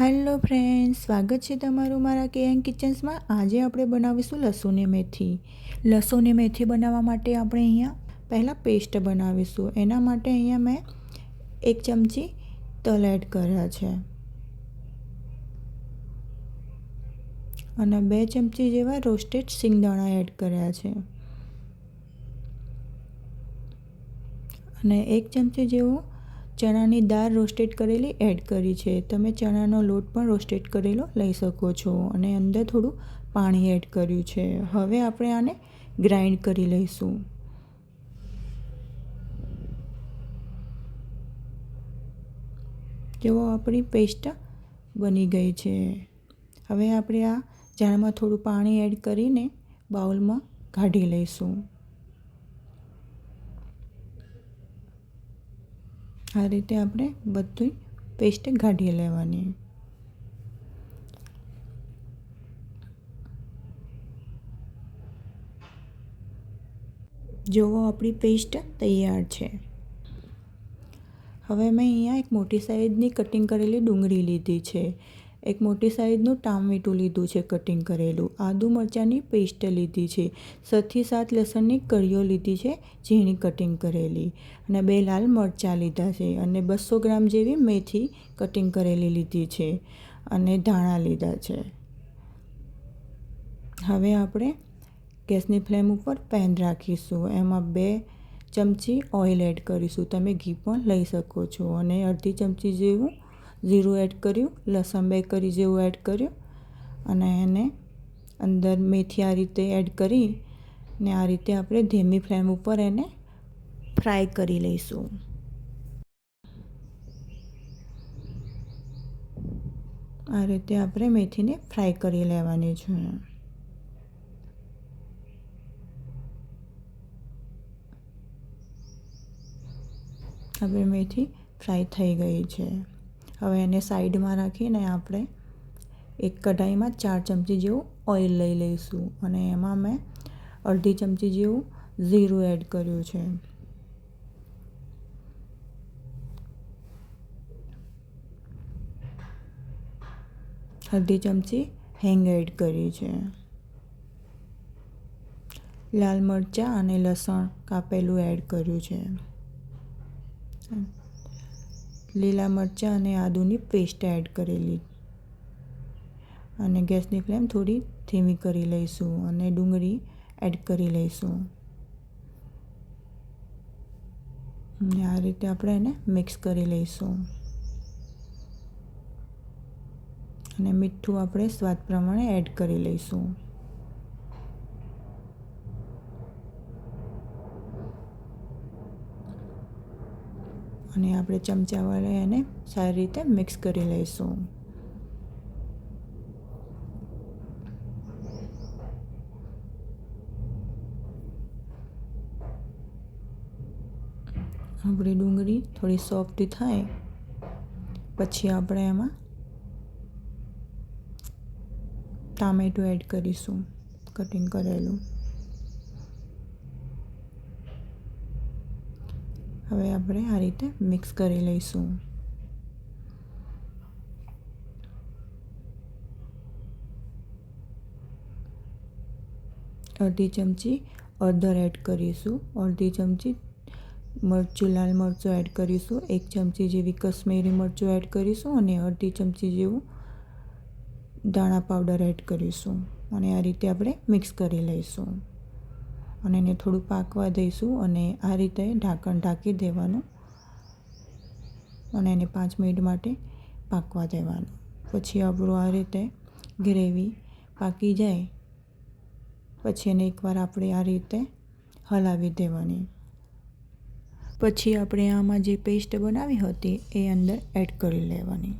Hello friends સ્વાગત છે તમારું મારા કેએન કિચન્સમાં આજે આપણે બનાવીશું લસુની મેથી. લસુની મેથી બનાવવા માટે આપણે અહીંયા પહેલાં પેસ્ટ બનાવીશું. એના માટે અહીંયા મેં એક ચમચી તલ એડ કર્યા છે. અને બે ચમચી જેવા રોસ્ટેડ સિંગદાણા એડ કર્યા છે. અને એક ચમચી જેવું ચણાની દાળ રોસ્ટેડ કરેલી એડ કરી છે. તમે ચણાનો લોટ પણ રોસ્ટેડ કરેલો લઈ શકો છો અને અંદર થોડું પાણી એડ કર્યું છે. હવે આપણે આને ગ્રાઇન્ડ કરી લઈશું. જેવો આપણી પેસ્ટ બની ગઈ છે. હવે આપણે આ જારમાં થોડું પાણી એડ કરીને બાઉલમાં કાઢી લઈશું. આ રીતે આપણે બધું પેસ્ટ કાઢી લેવાની. જોવો આપણી પેસ્ટ તૈયાર છે. હવે મેં અહીંયા એક મોટી સાઈઝની કટિંગ કરેલી ડુંગળી લીધી છે. એક મોટી સાઈઝનું ટામેટું લીધું છે કટિંગ કરેલું. આદુ મરચાંની પેસ્ટ લીધી છે. છથી સાત લસણની કળીઓ લીધી છે, ઝીણી કટિંગ કરેલી. અને બે લાલ મરચાં લીધા છે અને બસો ગ્રામ જેવી મેથી કટિંગ કરેલી લીધી છે અને ધાણા લીધા છે. હવે આપણે ગેસની ફ્લેમ ઉપર પેન રાખીશું. એમાં બે ચમચી ઓઇલ એડ કરીશું. તમે ઘી પણ લઈ શકો છો અને અડધી ચમચી જેવું જીરું એડ કર્યું, લસણ બે કરી જેવું એડ કર્યું અને એને અંદર મેથી આ રીતે એડ કરી ને આ રીતે આપણે ધીમી ફ્લેમ ઉપર એને ફ્રાય કરી લઈશું. આ રીતે આપણે મેથીને ફ્રાય કરી લેવાની છે. આપણે મેથી ફ્રાય થઈ ગઈ છે. હવે એને સાઈડમાં રાખીને આપણે એક કઢાઈમાં ચાર ચમચી જેવું ઓઇલ લઈ લઈશું અને એમાં મેં અડધી ચમચી જેવું ઝીરું એડ કર્યું છે. અડધી ચમચી હેંગ એડ કરી છે. લાલ મરચાં અને લસણ કાપેલું એડ કર્યું છે. લીલા મરચાં અને આદુની પેસ્ટ એડ કરેલી. અને ગેસની ફ્લેમ થોડી ધીમી કરી લઈશું અને ડુંગળી એડ કરી લઈશું. અને આ રીતે આપણે એને મિક્સ કરી લઈશું. અને મીઠું આપણે સ્વાદ પ્રમાણે એડ કરી લઈશું. અને આપણે ચમચા વડે એને સારી રીતે મિક્સ કરી લઈશું. આપણી ડુંગળી થોડી સોફ્ટ થાય, પછી આપણે એમાં ટામેટું એડ કરીશું, કટિંગ કરેલું. હવે આપણે આ રીતે મિક્સ કરી લઈશું. અડધી ચમચી અડધર એડ કરીશું. અડધી ચમચી મરચું, લાલ મરચું એડ કરીશું. એક ચમચી જેવી કશ્મીરી મરચું એડ કરીશું અને અડધી ચમચી જેવું દાણા પાવડર એડ કરીશું. અને આ રીતે આપણે મિક્સ કરી લઈશું. અને એને થોડું પાકવા દઈશું અને આ રીતે ઢાંકણ ઢાંકી દેવાનું અને એને પાંચ મિનિટ માટે પાકવા દેવાનું. પછી આપણું આ રીતે ગ્રેવી પાકી જાય, પછી એને એકવાર આપણે આ રીતે હલાવી દેવાની. પછી આપણે આમાં જે પેસ્ટ બનાવી હતી એ અંદર એડ કરી લેવાની.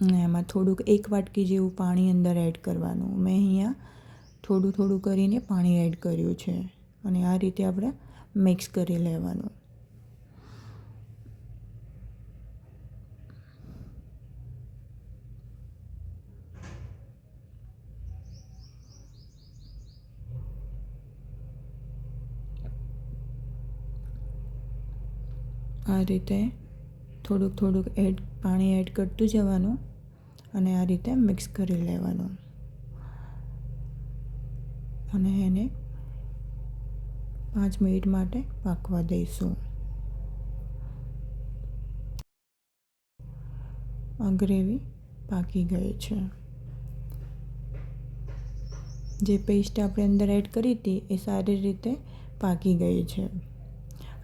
અને એમાં થોડુંક એક વાટકી જેવું પાણી અંદર એડ કરવાનું. મેં અહીંયા થોડું થોડું કરીને પાણી એડ કર્યું છે અને આ રીતે આપણે મિક્સ કરી લેવાનું. આ રીતે થોડુંક થોડુંક એડ પાણી એડ કરતું જવાનું અને આ રીતે મિક્સ કરી લેવાનું. અને એને પાંચ મિનિટ માટે પાકવા દઈશું. આ ગ્રેવી પાકી ગઈ છે. જે પેસ્ટ આપણે અંદર એડ કરી હતી એ સારી રીતે પાકી ગઈ છે.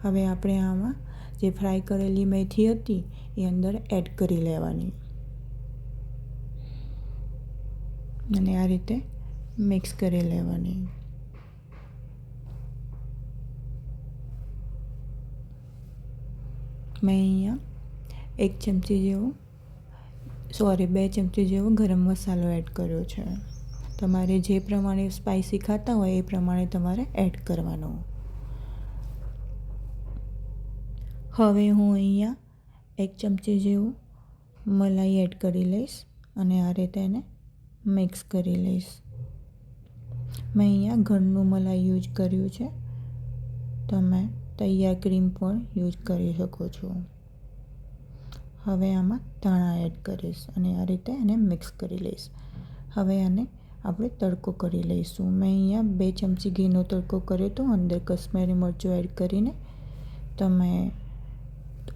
હવે આપણે આમાં જે ફ્રાય કરેલી મેથી હતી એ અંદર એડ કરી લેવાની. અને આ રીતે મિક્સ કરી લેવાની. મેં અહીંયા એક ચમચી જેવો સોરી બે ચમચી જેવો ગરમ મસાલો એડ કર્યો છે. તમારે જે પ્રમાણે સ્પાઇસી ખાતા હોય એ પ્રમાણે તમારે એડ કરવાનો. હવે હું અહીંયા એક ચમચી જેવું મલાઈ એડ કરી લઈશ અને આ રીતે એને મિક્સ કરી લઈશ. મેં અહીંયા ઘરનું મલાઈ યુઝ કર્યું છે. તમે તૈયાર ક્રીમ પણ યુઝ કરી શકો છો. હવે આમાં ધાણા એડ કરીશ અને આ રીતે એને મિક્સ કરી લઈશ. હવે આને આપણે તડકો કરી લઈશું. મેં અહીંયા બે ચમચી ઘીનો તડકો કર્યો હતો અંદર કશ્મીરી મરચું એડ કરીને તમે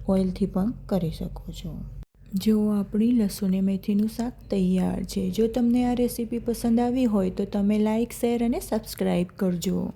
ઓઇલથી પણ કરી શકો છો. જો આપણી લસુણી મેથીનું શાક તૈયાર છે, જો તમને આ રેસીપી પસંદ આવી હોય તો તમે લાઇક શેર અને સબસ્ક્રાઈબ કરજો.